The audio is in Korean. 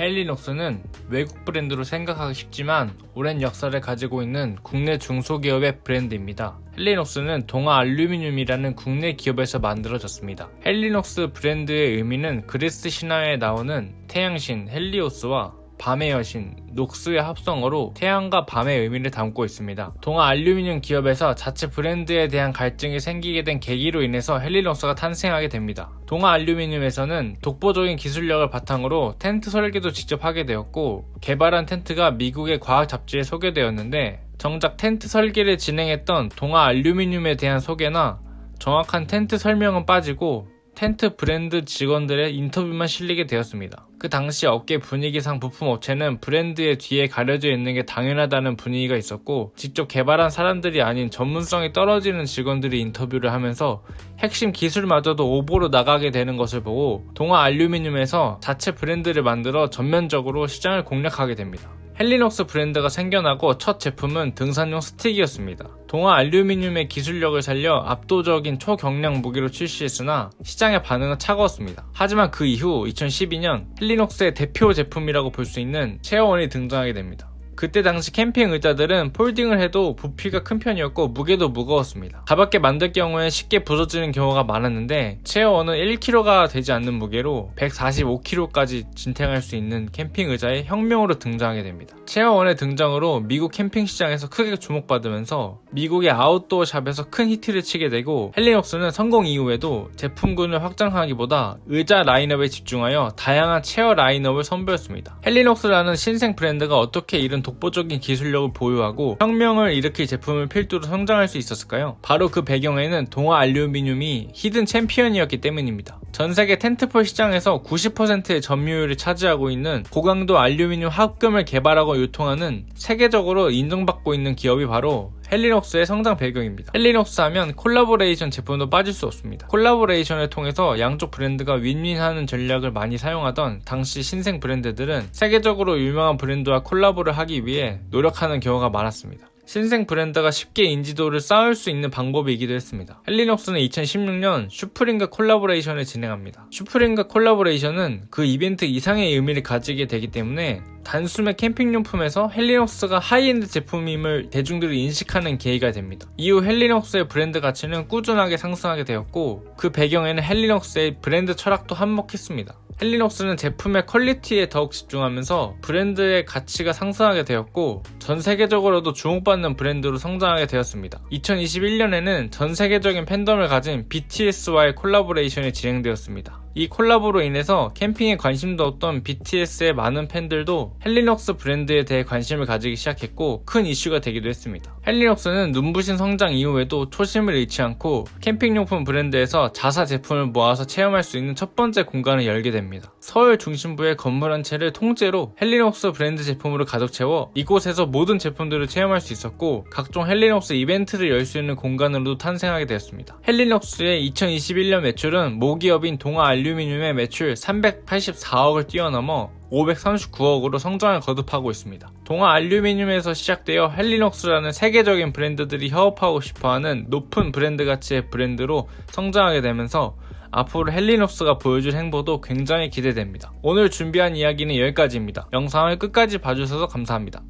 헬리녹스는 외국 브랜드로 생각하기 쉽지만 오랜 역사를 가지고 있는 국내 중소기업의 브랜드입니다. 헬리녹스는 동아 알루미늄이라는 국내 기업에서 만들어졌습니다. 헬리녹스 브랜드의 의미는 그리스 신화에 나오는 태양신 헬리오스와 밤의 여신 녹스의 합성어로 태양과 밤의 의미를 담고 있습니다. 동아 알루미늄 기업에서 자체 브랜드에 대한 갈증이 생기게 된 계기로 인해서 헬리녹스가 탄생하게 됩니다. 동아 알루미늄에서는 독보적인 기술력을 바탕으로 텐트 설계도 직접 하게 되었고 개발한 텐트가 미국의 과학 잡지에 소개되었는데 정작 텐트 설계를 진행했던 동아 알루미늄에 대한 소개나 정확한 텐트 설명은 빠지고 텐트 브랜드 직원들의 인터뷰만 실리게 되었습니다. 그 당시 업계 분위기상 부품 업체는 브랜드의 뒤에 가려져 있는 게 당연하다는 분위기가 있었고 직접 개발한 사람들이 아닌 전문성이 떨어지는 직원들이 인터뷰를 하면서 핵심 기술마저도 오보로 나가게 되는 것을 보고 동아 알루미늄에서 자체 브랜드를 만들어 전면적으로 시장을 공략하게 됩니다. 헬리녹스 브랜드가 생겨나고 첫 제품은 등산용 스틱이었습니다. 동아 알루미늄의 기술력을 살려 압도적인 초경량 무기로 출시했으나 시장의 반응은 차가웠습니다. 하지만 그 이후 2012년 헬리녹스의 대표 제품이라고 볼 수 있는 체어원이 등장하게 됩니다. 그때 당시 캠핑 의자들은 폴딩을 해도 부피가 큰 편이었고 무게도 무거웠습니다. 가볍게 만들 경우에 쉽게 부서지는 경우가 많았는데 체어원은 1kg가 되지 않는 무게로 145kg까지 진탱할 수 있는 캠핑 의자의 혁명으로 등장하게 됩니다. 체어원의 등장으로 미국 캠핑 시장에서 크게 주목받으면서 미국의 아웃도어 샵에서 큰 히트를 치게 되고 헬리녹스는 성공 이후에도 제품군을 확장하기보다 의자 라인업에 집중하여 다양한 체어 라인업을 선보였습니다. 헬리녹스라는 신생 브랜드가 어떻게 이런 독보적인 기술력을 보유하고 혁명을 일으킬 제품을 필두로 성장할 수 있었을까요? 바로 그 배경에는 동아 알루미늄이 히든 챔피언이었기 때문입니다. 전 세계 텐트폴 시장에서 90%의 점유율을 차지하고 있는 고강도 알루미늄 합금을 개발하고 유통하는 세계적으로 인정받고 있는 기업이 바로 헬리녹스의 성장 배경입니다. 헬리녹스 하면 콜라보레이션 제품도 빠질 수 없습니다. 콜라보레이션을 통해서 양쪽 브랜드가 윈윈하는 전략을 많이 사용하던 당시 신생 브랜드들은 세계적으로 유명한 브랜드와 콜라보를 하기 위해 노력하는 경우가 많았습니다. 신생 브랜드가 쉽게 인지도를 쌓을 수 있는 방법이기도 했습니다. 헬리녹스는 2016년 슈프림과 콜라보레이션을 진행합니다. 슈프림과 콜라보레이션은 그 이벤트 이상의 의미를 가지게 되기 때문에 단숨에 캠핑용품에서 헬리녹스가 하이엔드 제품임을 대중들이 인식하는 계기가 됩니다. 이후 헬리녹스의 브랜드 가치는 꾸준하게 상승하게 되었고 그 배경에는 헬리녹스의 브랜드 철학도 한몫했습니다. 헬리녹스는 제품의 퀄리티에 더욱 집중하면서 브랜드의 가치가 상승하게 되었고 전 세계적으로도 주목받는 브랜드로 성장하게 되었습니다. 2021년에는 전 세계적인 팬덤을 가진 BTS와의 콜라보레이션이 진행되었습니다. 이 콜라보로 인해서 캠핑에 관심도 없던 BTS의 많은 팬들도 헬리녹스 브랜드에 대해 관심을 가지기 시작했고 큰 이슈가 되기도 했습니다. 헬리녹스는 눈부신 성장 이후에도 초심을 잃지 않고 캠핑용품 브랜드에서 자사 제품을 모아서 체험할 수 있는 첫 번째 공간을 열게 됩니다. 서울 중심부의 건물 한 채를 통째로 헬리녹스 브랜드 제품으로 가득 채워 이곳에서 모든 제품들을 체험할 수 있었고 각종 헬리녹스 이벤트를 열 수 있는 공간으로도 탄생하게 되었습니다. 헬리녹스의 2021년 매출은 모기업인 동아 알루미늄의 매출 384억을 뛰어넘어 539억으로 성장을 거듭하고 있습니다. 동아 알루미늄에서 시작되어 헬리녹스라는 세계적인 브랜드들이 협업하고 싶어하는 높은 브랜드 가치의 브랜드로 성장하게 되면서 앞으로 헬리녹스가 보여줄 행보도 굉장히 기대됩니다. 오늘 준비한 이야기는 여기까지입니다. 영상을 끝까지 봐주셔서 감사합니다.